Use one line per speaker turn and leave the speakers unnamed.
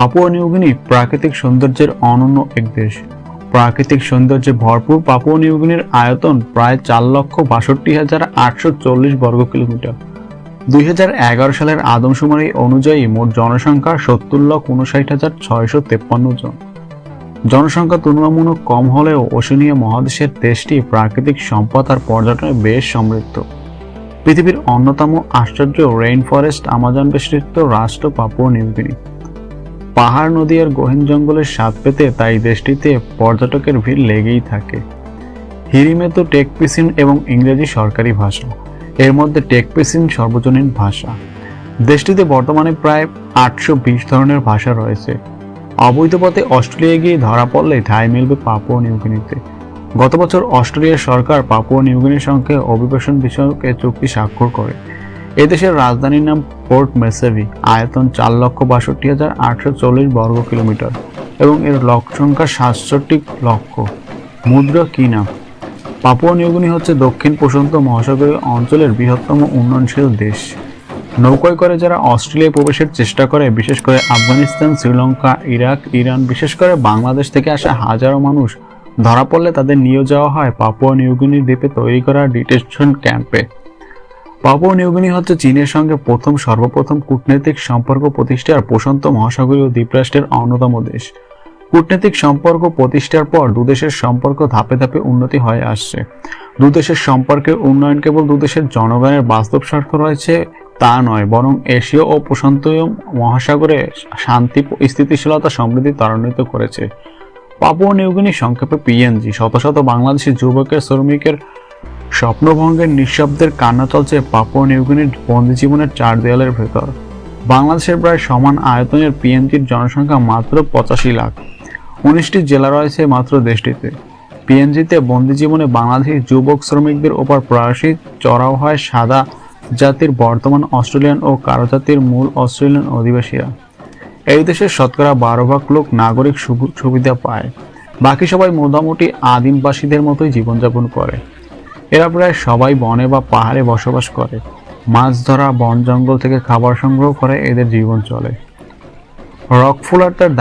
Papua New Guinea প্রাকৃতিক সৌন্দর্যের অনন্য এক দেশ। প্রাকৃতিক সৌন্দর্যে ভরপুর পাপুয়া নিউগিনির আয়তন প্রায় চার লক্ষ বাষট্টি হাজার আটশো চল্লিশ বর্গ কিলোমিটার। দুই হাজার এগারো সালের আদমশুমারি অনুযায়ী মোট জনসংখ্যা সত্তর লক্ষ উনষাট হাজার ছয়শো তেপ্পান্ন জন। জনসংখ্যা তুলনামূলক কম হলেও ওশেনিয়া মহাদেশের দেশটি প্রাকৃতিক সম্পদ আর পর্যটনে বেশ সমৃদ্ধ। পৃথিবীর অন্যতম আশ্চর্য রেইন ফরেস্ট আমাজন বেষ্টিত রাষ্ট্র পাপুয়া নিউগিনি পাহাড় নদী আর গহীন জঙ্গলের স্বাদ পেতে তাই দেশটিতে পর্যটকের ভিড় লেগেই থাকে। হিরিমেতো টেকপিসিন এবং ইংরেজি সরকারি ভাষা। এর মধ্যে টেকপিসিন সর্বজনীন ভাষা। দেশটিতে বর্তমানে প্রায় আটশো বিশ ধরনের ভাষা রয়েছে। অবৈধ পথে অস্ট্রেলিয়া গিয়ে ধরা পড়লে ঠাঁই মিলবে পাপুয়া নিউগিনিতে গত বছর অস্ট্রেলিয়ার সরকার পাপুয়া নিউগিনির সঙ্গে অভিবাসন বিষয়ক চুক্তি স্বাক্ষর করে। এদেশের রাজধানীর নাম পোর্ট মেসেভি আয়তন চার লক্ষ বাষট্টি হাজার আটশো চল্লিশ বর্গ কিলোমিটার এবং এর লোক সংখ্যা সাতষট্টি লক্ষ। মুদ্রা কি নাম পাপুয়া নিউগিনি হচ্ছে দক্ষিণ প্রশান্ত মহাসাগরীয় অঞ্চলের বৃহত্তম উন্নয়নশীল দেশ। নৌকায় করে যারা অস্ট্রেলিয়ায় প্রবেশের চেষ্টা করে, বিশেষ করে আফগানিস্তান, শ্রীলঙ্কা, ইরাক, ইরান, বিশেষ করে বাংলাদেশ থেকে আসা হাজারো মানুষ, ধরা পড়লে তাদের নিয়ে যাওয়া হয় পাপুয়া নিউগিনি দ্বীপে তৈরি করা ডিটেনশন ক্যাম্পে। পাপুয়া নিউগিনি হচ্ছে চীনের সঙ্গে প্রথম সর্বপ্রথম কূটনৈতিক সম্পর্ক প্রতিষ্ঠার প্রশান্ত মহাসাগরীয় দ্বীপরাষ্ট্রের অন্যতম দেশ। কূটনৈতিক সম্পর্ক প্রতিষ্ঠার পর দুদেশের সম্পর্ক ধাপে ধাপে উন্নতি হয়ে আসছে। দুদেশের সম্পর্কের উন্নয়ন কেবল দুদেশের জনগণের বাস্তব স্বার্থ রয়েছে তা নয়, বরং এশীয় ও প্রশান্ত মহাসাগরে শান্তি, স্থিতিশীলতা সমৃদ্ধি ত্বরান্বিত করেছে। পাপুয়া নিউগিনি সংক্ষেপে পিএনজি। শত শত বাংলাদেশি যুবকের, শ্রমিকের স্বপ্নভঙ্গের নিঃশব্দের কান্না চলছে পাপুয়া নিউগিনির বন্দি জীবনের চার দেয়ালের ভেতর। বাংলাদেশের প্রায় সমান আয়তনের পিএনজির জনসংখ্যা মাত্র পঁচাশি লাখ। উনিশটি জেলা রয়েছে মাত্র দেশটিতে। পিএনজিতে বন্দি জীবনে বাংলাদেশি যুবক শ্রমিকদের ওপর প্রায়শই চড়াও হয় সাদা জাতির বর্তমান অস্ট্রেলিয়ান ও কারও জাতির মূল অস্ট্রেলিয়ান অধিবাসীরা। এই দেশের শতকরা বারো ভাগ লোক নাগরিক সুবি- সুবিধা পায়। বাকি সবাই মোটামুটি আদিমবাসীদের মতোই জীবনযাপন করে। এরা প্রায় সবাই বনে বা পাহাড়ে বসবাস করে। মাছ ধরা, বন জঙ্গল থেকে খাবার সংগ্রহ করে এদের জীবন চলে। রকফুলার তার